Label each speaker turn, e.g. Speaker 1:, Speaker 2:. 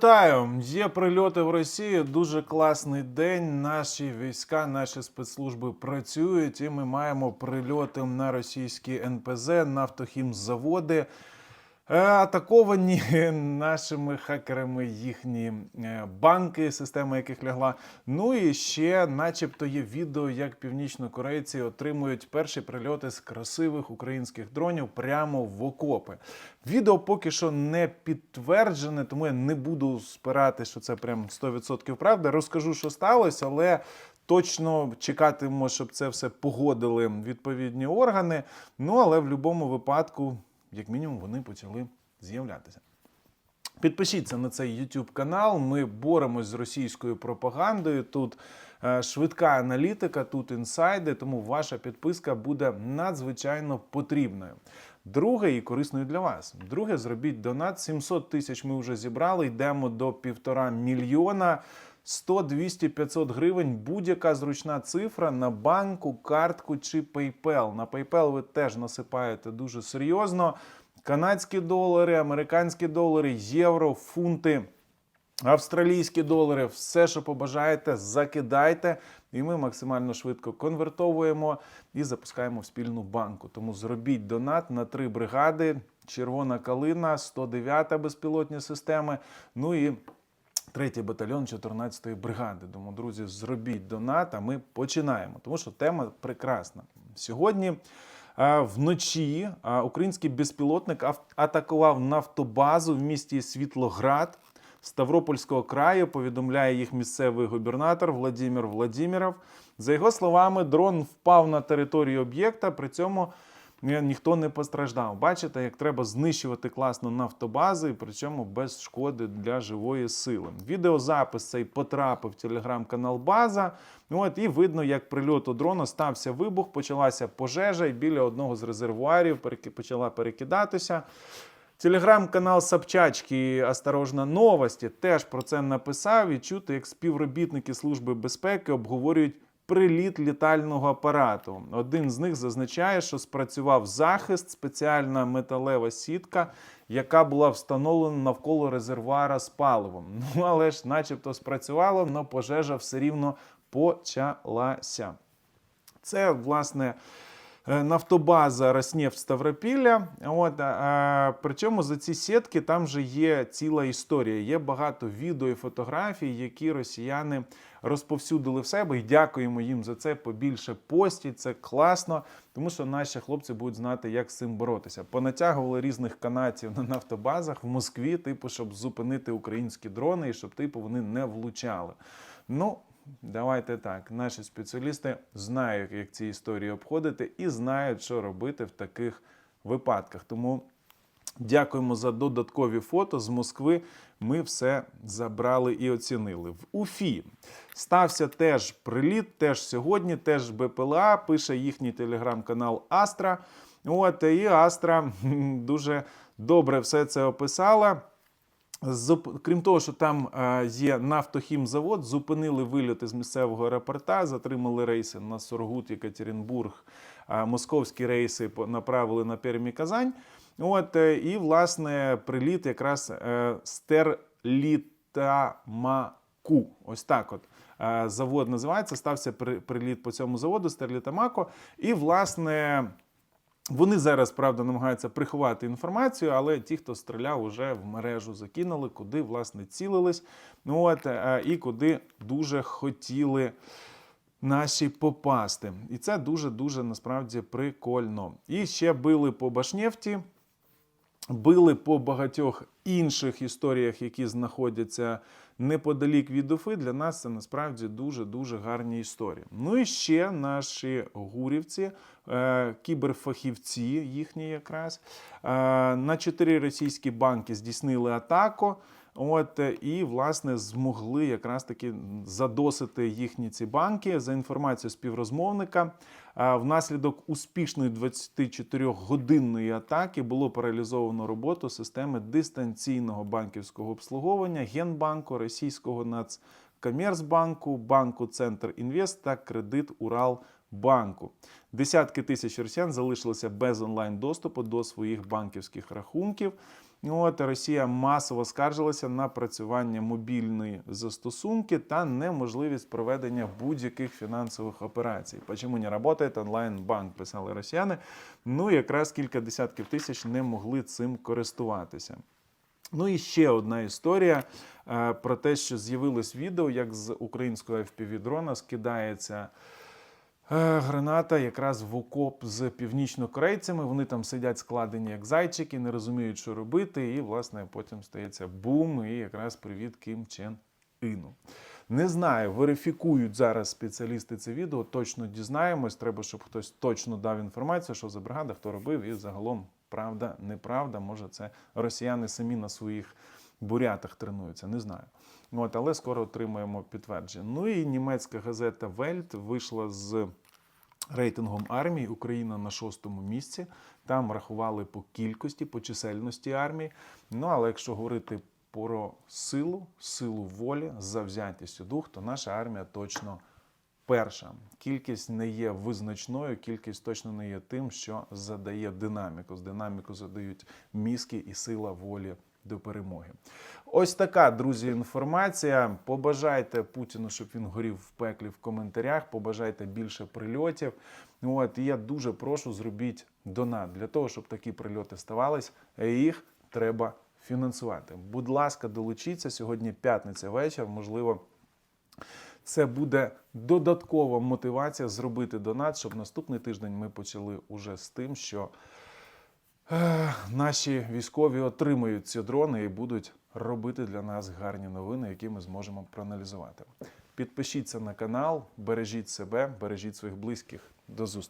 Speaker 1: Вітаю! Є прильоти в Росії. Дуже класний день. Наші війська, наші спецслужби працюють, і ми маємо прильоти на російські НПЗ, нафтохімзаводи. Е, Атаковані нашими хакерами їхні е, банки, система яких лягла. Ну і ще, начебто, є відео, як північнокорейці отримують перші прильоти з красивих українських дронів прямо в окопи. Відео поки що не підтверджене, тому я не буду спирати, що це прям 100% правда. Розкажу, що сталося, але. Точно чекатимемо, щоб це все погодили відповідні органи. Ну але в будь-якому випадку, як мінімум, вони почали з'являтися. Підпишіться на цей YouTube канал. Ми боремось з російською пропагандою. Тут е, швидка аналітика, тут інсайди, тому ваша підписка буде надзвичайно потрібною. Друге і корисною для вас. Друге, зробіть донат. 700 тисяч ми вже зібрали. Йдемо до півтора мільйона. 100, 200, 500 гривень, будь-яка зручна цифра на банку, картку чи PayPal. На PayPal ви теж насипаєте дуже серйозно. Канадські долари, американські долари, євро, фунти, австралійські долари, все, що побажаєте, закидайте. І ми максимально швидко конвертовуємо і запускаємо в спільну банку. Тому зробіть донат на три бригади: Червона калина, 109 та безпілотні системи. Ну і Третій батальйон 14-ї бригади. Тому, друзі, зробіть донат, а ми починаємо. Тому що тема прекрасна. Сьогодні вночі український безпілотник ав- атакував нафтобазу в місті Світлоград Ставропольського краю. Повідомляє їх місцевий губернатор Владимир Владимиров. За його словами, дрон впав на територію об'єкта. При цьому ніхто не постраждав. Бачите, як треба знищувати класно нафтобази, причому без шкоди для живої сили. Відеозапис цей потрапив в телеграм-канал База. От і видно, як прильоту дрона стався вибух, почалася пожежа, і біля одного з резервуарів почала перекидатися. Телеграм-канал Собчачки Осторожна новості теж про це написав і чути, як співробітники Служби безпеки обговорюють приліт літального апарату. Один з них зазначає, що спрацював захист, спеціальна металева сітка, яка була встановлена навколо резервуара з паливом. Ну але ж, начебто, спрацювало, але пожежа все рівно почалася. Це, власне, нафтобаза Роснефть Ставропілля. От, а, причому за ці сітки там вже є ціла історія. Є багато відео і фотографій, які росіяни розповсюдили в себе. І дякуємо їм за це. Побільше постіть. Це класно, тому що наші хлопці будуть знати, як з цим боротися. Понатягували різних канатів на нафтобазах в Москві, типу, щоб зупинити українські дрони і щоб типу вони не влучали. Ну, Давайте так. Наші спеціалісти знають, як ці історії обходити, і знають, що робити в таких випадках. Тому дякуємо за додаткові фото з Москви. Ми все забрали і оцінили. В Уфі стався теж приліт, теж сьогодні, теж БПЛА. Пише їхній телеграм-канал Астра. От і Астра дуже добре все це описала. Крім того, що там е, є нафтохімзавод, зупинили вильоти з місцевого аеропорта, затримали рейси на Сургут, Екатеринбург, а московські рейси направили на Пермь і Казань. От, е, і, власне, приліт якраз е, Стерлітамаку. Ось так от. е, Завод називається, стався при- приліт по цьому заводу Стерлітамако. І, власне, вони зараз, правда, намагаються приховати інформацію, але ті, хто стріляв, уже в мережу закинули, куди власне цілились. Ну от е, і куди дуже хотіли наші попасти. І це дуже дуже насправді прикольно. І ще били по Башнефті. Били по багатьох інших історіях, які знаходяться неподалік від Уфи. Для нас це насправді дуже дуже гарні історії. Ну і ще наші гурівці, е, кіберфахівці їхні якраз е, на чотири російські банки здійснили атаку. От е, і власне змогли якраз таки задосити їхні ці банки за інформацією співрозмовника. а, Внаслідок успішної 24-годинної атаки було паралізовано роботу системи дистанційного банківського обслуговування Генбанку, Російського Нацкомерцбанку, банку Центр Інвест та Кредит Урал банку. Десятки тисяч росіян залишилися без онлайн доступу до своїх банківських рахунків. От Росія масово скаржилася на працювання мобільної застосунки та неможливість проведення будь-яких фінансових операцій. Чому не працює онлайн-банк? Писали росіяни. Ну якраз кілька десятків тисяч не могли цим користуватися. Ну і ще одна історія е, про те, що з'явилось відео, як з українського FPV-дрона скидається граната якраз в окоп з північнокорейцями. Вони там сидять складені як зайчики, не розуміють, що робити, і, власне, потім стається бум, і якраз привіт Кім Чен Іну. Не знаю, верифікують зараз спеціалісти це відео, точно дізнаємось. Треба, щоб хтось точно дав інформацію, що за бригада, хто робив, і загалом правда, неправда. Може, це росіяни самі на своїх бурятах тренуються, не знаю. От, але скоро отримаємо підтвердження. Ну і німецька газета Вельт вийшла з рейтингом армії. Україна на шостому місці. Там рахували по кількості, по чисельності армії. Ну але якщо говорити про силу, силу волі, завзятість у дух, то наша армія точно перша. Кількість не є визначною, кількість точно не є тим, що задає динаміку. З динаміку задають мізки і сила волі до перемоги. Ось така, друзі, інформація. Побажайте Путіну, щоб він горів в пеклі в коментарях. Побажайте більше прильотів. От і я дуже прошу, зробіть донат для того, щоб такі прильоти ставались. Їх треба фінансувати. Будь ласка, долучіться сьогодні. П'ятниця вечір. Можливо, це буде додаткова мотивація зробити донат, щоб наступний тиждень ми почали уже з тим, що наші військові отримають ці дрони і будуть робити для нас гарні новини, які ми зможемо проаналізувати. Підпишіться на канал, бережіть себе, бережіть своїх близьких. До зустрічі.